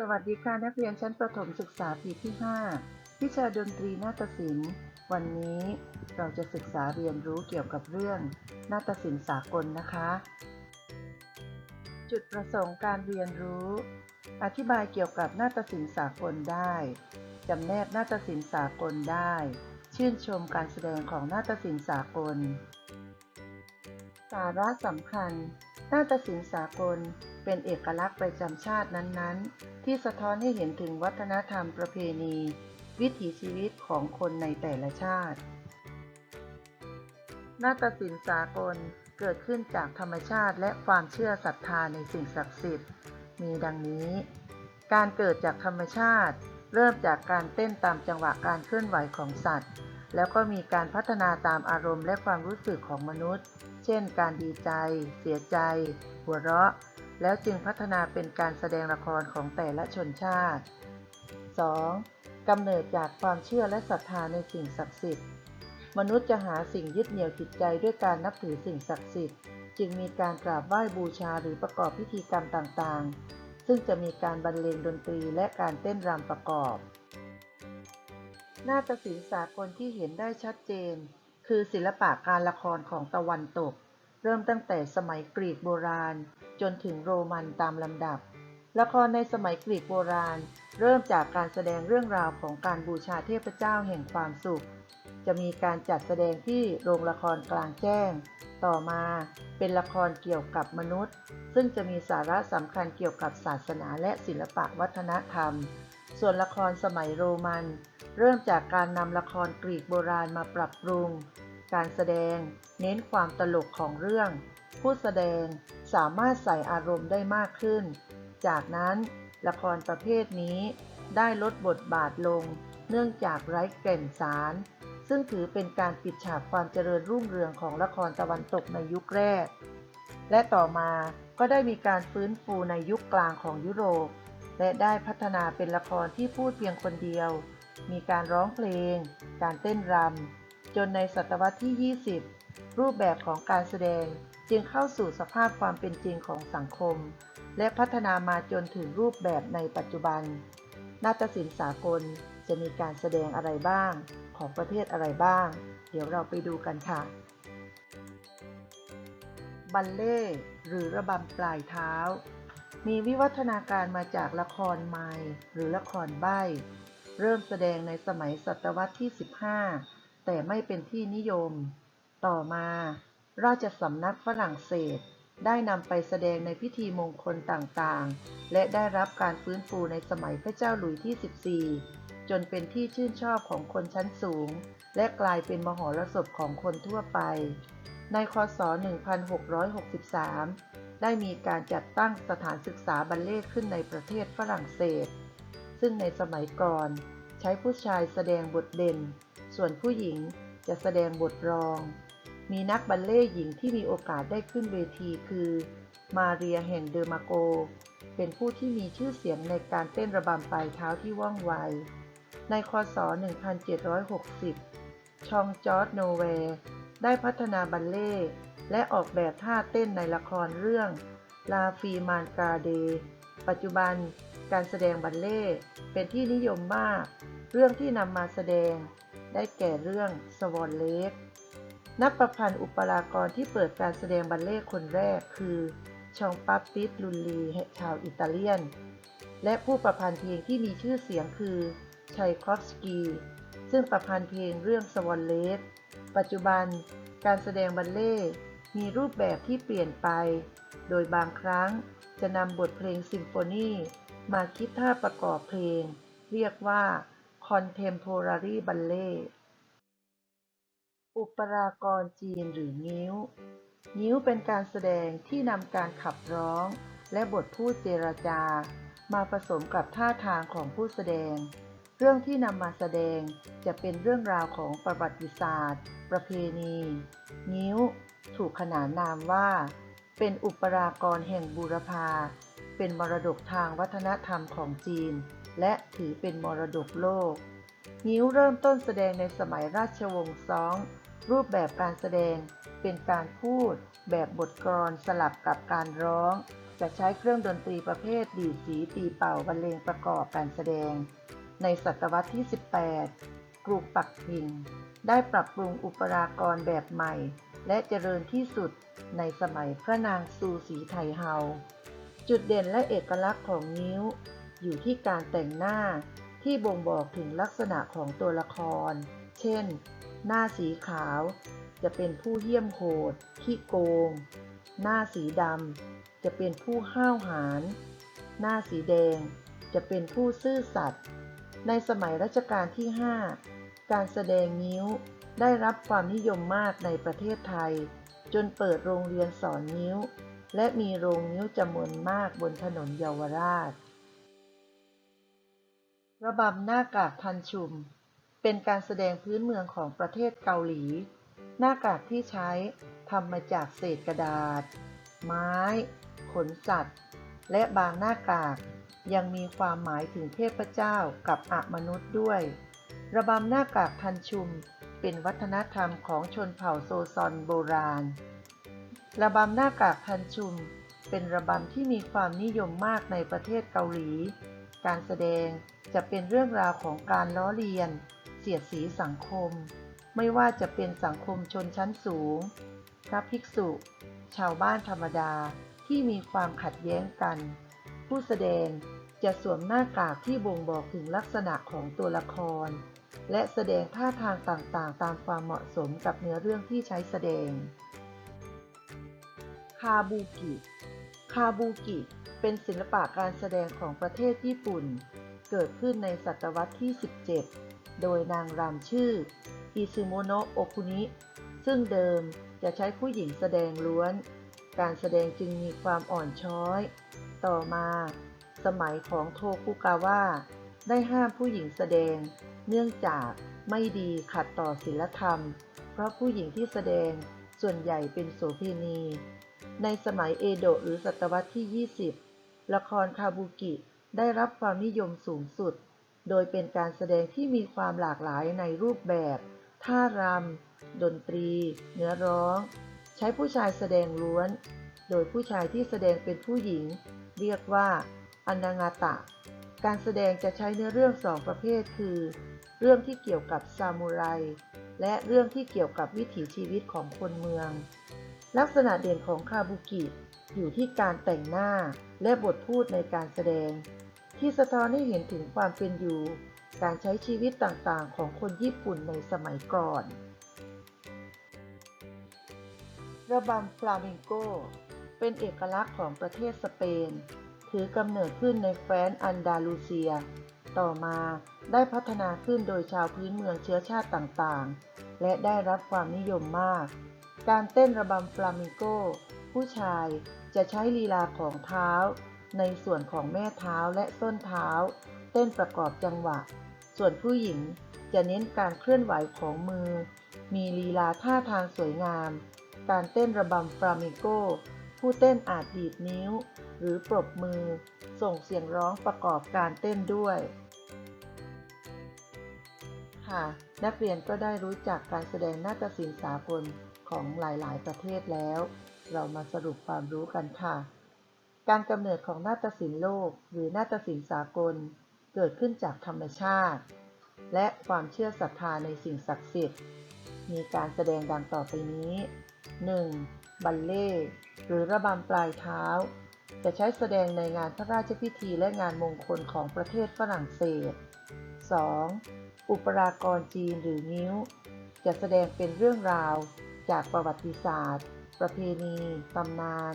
สวัสดีค่ะนักเรียนชั้นประถมศึกษาปีที่ 5 วิชาดนตรีนาฏศิลป์ วันนี้เราจะศึกษาเรียนรู้เกี่ยวกับเรื่องนาฏศิลป์สากลนะคะ จุดประสงค์การเรียนรู้ อธิบายเกี่ยวกับนาฏศิลป์สากลได้จำแนกนาฏศิลป์สากลได้ ชื่นชมการแสดงของนาฏศิลป์สากล สาระสำคัญนาฏศิลป์สากลเป็นเอกลักษณ์ประจำชาตินั้นๆ ที่สะท้อนให้เห็นถึงวัฒนธรรมประเพณี วิถีชีวิตของคนในแต่ละชาติ นาฏศิลป์สากลเกิดขึ้นจากธรรมชาติและความเชื่อศรัทธาในสิ่งศักดิ์สิทธิ์ มีดังนี้ การเกิดจากธรรมชาติ เริ่มจากการเต้นตามจังหวะการเคลื่อนไหวของสัตว์ แล้วก็มีการพัฒนาตามอารมณ์และความรู้สึกของมนุษย์ เช่น การดีใจ เสียใจ หัวเราะ แล้วจึงพัฒนาเป็นการแสดงละครของแต่ละชนชาติ 2. กำเนิดจากความเชื่อและศรัทธาในสิ่งศักดิ์สิทธิ์ มนุษย์จะหาสิ่งยึดเหนี่ยวจิตใจด้วยการนับถือสิ่งศักดิ์สิทธิ์ จึงมีการกราบไหว้บูชาหรือประกอบพิธีกรรมต่างๆ ซึ่งจะมีการบรรเลงดนตรีและการเต้นรำประกอบ นาฏศิลป์สากลที่เห็นได้ชัดเจน คือศิลปะการละครของตะวันตก เริ่มตั้งแต่สมัยกรีกโบราณ จนถึงโรมันตามลำดับ ละครในสมัยกรีกโบราณ เริ่มจากการแสดงเรื่องราวของการบูชาเทพเจ้าแห่งความสุข จะมีการจัดแสดงที่โรงละครกลางแจ้ง ต่อมาเป็นละครเกี่ยวกับมนุษย์ ซึ่งจะมีสาระสำคัญเกี่ยวกับศาสนาและศิลปะวัฒนธรรม ส่วนละครสมัยโรมัน เริ่มจากการนำละครกรีกโบราณมาปรับปรุง การแสดง เน้นความตลกของเรื่อง ผู้แสดงสามารถใส่อารมณ์ได้มากขึ้น จากนั้นละครประเภทนี้ได้ลดบทบาทลง เนื่องจากไร้แก่นสาร ซึ่งถือเป็นการปิดฉากความเจริญรุ่งเรืองของละครตะวันตกในยุคแรก และต่อมาก็ได้มีการฟื้นฟูในยุคกลางของยุโรป และได้พัฒนาเป็นละครที่พูดเพียงคนเดียว มีการร้องเพลง การเต้นรำ จนในศตวรรษที่ 20 รูปแบบของการแสดงจึงเข้าสู่สภาพความเป็นจริงของสังคม และพัฒนามาจนถึงรูปแบบในปัจจุบัน นาฏศิลป์สากลจะมีการแสดงอะไรบ้าง ของประเทศอะไรบ้าง เดี๋ยวเราไปดูกันค่ะ บัลเล่หรือระบำปลายเท้า มีวิวัฒนาการมาจากละครไมหรือละครใบเริ่มแสดงในสมัยศตวรรษที่ 15 แต่ไม่เป็นที่นิยม ต่อมา ราชสำนักฝรั่งเศส ได้นำไปแสดงในพิธีมงคลต่างๆ และได้รับการฟื้นฟูในสมัยพระเจ้าหลุยที่ 14 จนเป็นที่ชื่นชอบของคนชั้นสูง และกลายเป็นมหรสพของคนทั่วไป ในคศ 1663 ได้มีการจัดตั้งสถานศึกษาบัลเล่ขึ้นในประเทศฝรั่งเศส ซึ่งในสมัยก่อน ใช้ผู้ชายแสดงบทเด่น ส่วนผู้หญิงจะแสดงบทรอง มีนักบัลเล่ต์หญิงที่มีโอกาสได้ขึ้นเวทีคือ มาเรียแห่งเดอมาโก เป็นผู้ที่มีชื่อเสียงในการเต้นระบำปลายเท้าที่ว่องไว ในคศ 1760 ชองจอร์ดโนเวร์ได้พัฒนาบัลเล่ต์และออกแบบท่าเต้นในละครเรื่องลาฟีมานกาเด ปัจจุบันการแสดงบัลเล่ต์เป็นที่นิยมมาก เรื่องที่นำมาแสดง ได้แก่เรื่องสวอนเลกนักประพันธ์อุปรากรที่เปิดการแสดงบัลเล่ต์คนแรกคือชองปัปปิสลุนลีชาวอิตาเลียน และผู้ประพันธ์เพลงที่มีชื่อเสียงคือชัยคอฟสกี ซึ่งประพันธ์เพลงเรื่องสวอนเลกปัจจุบันการแสดงบัลเล่ต์มีรูปแบบที่เปลี่ยนไป โดยบางครั้งจะนำบทเพลงซิมโฟนีมาคิดท่าประกอบเพลง เรียกว่า Contemporary Ballet อุปรากรจีนหรืองิ้ว งิ้วเป็นการแสดงที่นำการขับร้อง และบทพูดเจรจา มาผสมกับท่าทางของผู้แสดง เรื่องที่นำมาแสดงจะเป็นเรื่องราวของประวัติศาสตร์ ประเพณี งิ้ว ถูกขนานนามว่า เป็นอุปรากรแห่งบูรพาเป็นมรดกทางวัฒนธรรมของจีน และถือเป็นมรดกโลก งิ้วเริ่มต้นแสดงในสมัยราชวงศ์ซอง รูปแบบการแสดงเป็นการพูดแบบบทกลอนสลับกับการร้อง จะใช้เครื่องดนตรีประเภทดีดสีตีเป่าบรรเลงประกอบการแสดง ในศตวรรษที่ 18 กรุงปักกิ่ง ได้ปรับปรุงอุปรากรแบบใหม่ และเจริญที่สุดในสมัยพระนางซูสีไทยเฮา จุดเด่นและเอกลักษณ์ของนิ้ว อยู่ที่การแต่งหน้าที่บ่งบอกถึงลักษณะของตัวละคร เช่น หน้าสีขาว จะเป็นผู้เหี้ยมโหด ขี้โกง หน้าสีดำจะเป็นผู้ห้าวหาญ หน้าสีแดงจะเป็นผู้ซื่อสัตย์ ในสมัยรัชกาลที่ 5 การแสดงนิ้วได้รับความนิยมมากในประเทศไทย จนเปิดโรงเรียนสอนนิ้ว และมีโรงนิ้วจำนวนมากบนถนนเยาวราช ระบำหน้ากากทันชุม เป็นการแสดงพื้นเมืองของประเทศเกาหลี หน้ากากที่ใช้ทำมาจากเศษกระดาษ ไม้ ขนสัตว์ และบางหน้ากากยังมีความหมายถึงเทพเจ้ากับอมนุษย์ด้วย ระบำหน้ากากทันชุมเป็นวัฒนธรรมของชนเผ่าโซซอนโบราณ ระบำหน้ากากทันชุม เป็นระบำที่มีความนิยมมากในประเทศเกาหลี การแสดง จะเป็นเรื่องราวของการล้อเลียน เสียดสีสังคม ไม่ว่าจะเป็นสังคมชนชั้นสูง พระภิกษุ ชาวบ้านธรรมดาที่มีความขัดแย้งกัน ผู้แสดงจะสวมหน้ากากที่บ่งบอกถึงลักษณะของตัวละคร และแสดงท่าทางต่างๆ ตามความเหมาะสมกับเนื้อเรื่องที่ใช้แสดง คาบูกิ คาบูกิ เป็นศิลปะการแสดงของประเทศญี่ปุ่น เกิดขึ้นในศตวรรษที่ 17 โดยนางรำชื่ออิซึโมโนะโอคุนิ ซึ่งเดิมจะใช้ผู้หญิงแสดงล้วน การแสดงจึงมีความอ่อนช้อย ต่อมา สมัยของโทคุกาวะได้ห้ามผู้หญิงแสดง เนื่องจากไม่ดีขัดต่อศีลธรรม เพราะผู้หญิงที่แสดงส่วนใหญ่เป็นโสเภณี ในสมัยเอโดะหรือศตวรรษที่ 20 ละครคาบุกิ ได้รับความนิยมสูงสุด โดยเป็นการแสดงที่มีความหลากหลายในรูปแบบ ท่ารำ ดนตรี เนื้อร้อง ใช้ผู้ชายแสดงล้วน โดยผู้ชายที่แสดงเป็นผู้หญิง เรียกว่าอนังาตะ การแสดงจะใช้เนื้อเรื่องสองประเภทคือ เรื่องที่เกี่ยวกับซามูไร และเรื่องที่เกี่ยวกับวิถีชีวิตของคนเมือง ลักษณะเด่นของคาบุกิอยู่ที่การแต่งหน้าและบทพูดในการแสดง ที่สะท้อนให้เห็นถึงความเป็นอยู่ การใช้ชีวิตต่างๆ ของคนญี่ปุ่นในสมัยก่อน ระบำฟลามิงโก เป็นเอกลักษณ์ของประเทศสเปน ถือกำเนิดขึ้นในแคว้นอันดาลูเซีย ต่อมาได้พัฒนาขึ้นโดยชาวพื้นเมืองเชื้อชาติต่างๆ และได้รับความนิยมมาก การเต้นระบำฟลามิงโก ผู้ชายจะใช้ลีลาของเท้า ในส่วนของแม่เท้าและส้นเท้า เต้นประกอบจังหวะ ส่วนผู้หญิงจะเน้นการเคลื่อนไหวของมือ มีลีลาท่าทางสวยงาม การเต้นระบำฟลามิงโก ผู้เต้นอาจดีดนิ้ว หรือปรบมือ ส่งเสียงร้องประกอบการเต้นด้วยค่ะนักเรียนก็ได้รู้จักการแสดงนาฏศิลป์สากลของหลาย ๆ ประเทศแล้ว เรามาสรุปความรู้กันค่ะ การกำเนิดของนาฏศิลป์โลก หรือนาฏศิลป์สากล เกิดขึ้นจากธรรมชาติ และความเชื่อศรัทธาในสิ่งศักดิ์สิทธิ์ มีการแสดงดังต่อไปนี้ 1. บัลเล่หรือระบำปลายเท้า จะใช้แสดงในงานพระราชพิธีและงานมงคลของประเทศฝรั่งเศส 2. อุปรากรจีนหรือนิ้ว จะแสดงเป็นเรื่องราวจากประวัติศาสตร์ ประเพณี ตำนาน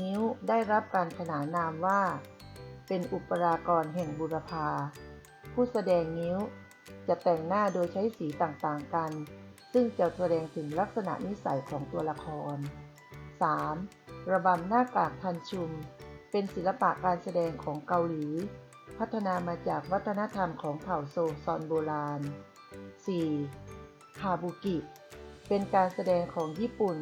นิ้วได้รับการขนานนามว่า เป็นอุปรากรแห่งบุรพา ผู้แสดงนิ้วจะแต่งหน้าโดยใช้สีต่างๆกัน ซึ่งจะแสดงถึงลักษณะนิสัยของตัวละคร 3. ระบำหน้ากากทันชุม เป็นศิลปะการแสดงของเกาหลี พัฒนามาจากวัฒนธรรมของเผ่าโซซอนโบราณ 4. คาบุกิ เป็นการแสดงของญี่ปุ่น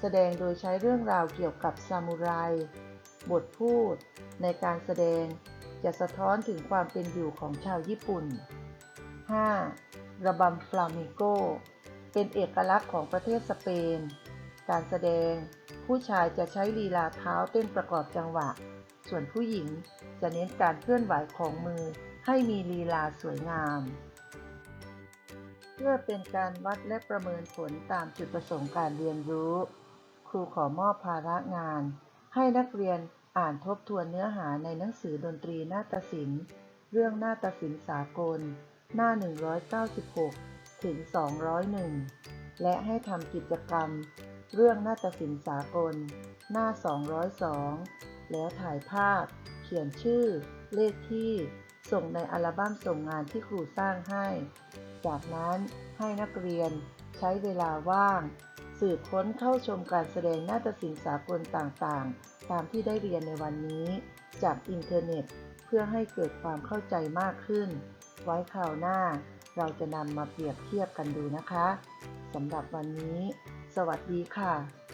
แสดงโดยใช้เรื่องราวเกี่ยวกับซามูไร บทพูด ในการแสดงจะสะท้อนถึงความเป็นอยู่ของชาวญี่ปุ่น 5. ระบำฟลามิโก เป็นเอกลักษณ์ของประเทศสเปน การแสดง ผู้ชายจะใช้ลีลาเท้าเต้นประกอบจังหวะ ส่วนผู้หญิงจะเน้นการเคลื่อนไหวของมือให้มีลีลาสวยงาม เพื่อเป็นการวัดและประเมินผลตามจุดประสงค์การเรียนรู้ ครูขอมอบภาระงาน ให้นักเรียนอ่านทบทวนเนื้อหาในหนังสือดนตรีนาฏศิลป์ เรื่องนาฏศิลป์สากล หน้า 196 ถึง 201 และให้ทำกิจกรรม เรื่องนาฏศิลป์สากล หน้า 202 แล้วถ่ายภาพ เขียนชื่อ เลขที่ ส่งในอัลบั้มส่งงานที่ครูสร้างให้ จากนั้นให้นักเรียนใช้เวลาว่าง สืบค้นเข้าชมการแสดงนาฏศิลป์สากลต่างๆ ตามที่ได้เรียนในวันนี้ จากอินเทอร์เน็ต เพื่อให้เกิดความเข้าใจมากขึ้น ไว้คราวหน้า เราจะนำมาเปรียบเทียบกันดูนะคะสำหรับวันนี้ สวัสดีค่ะ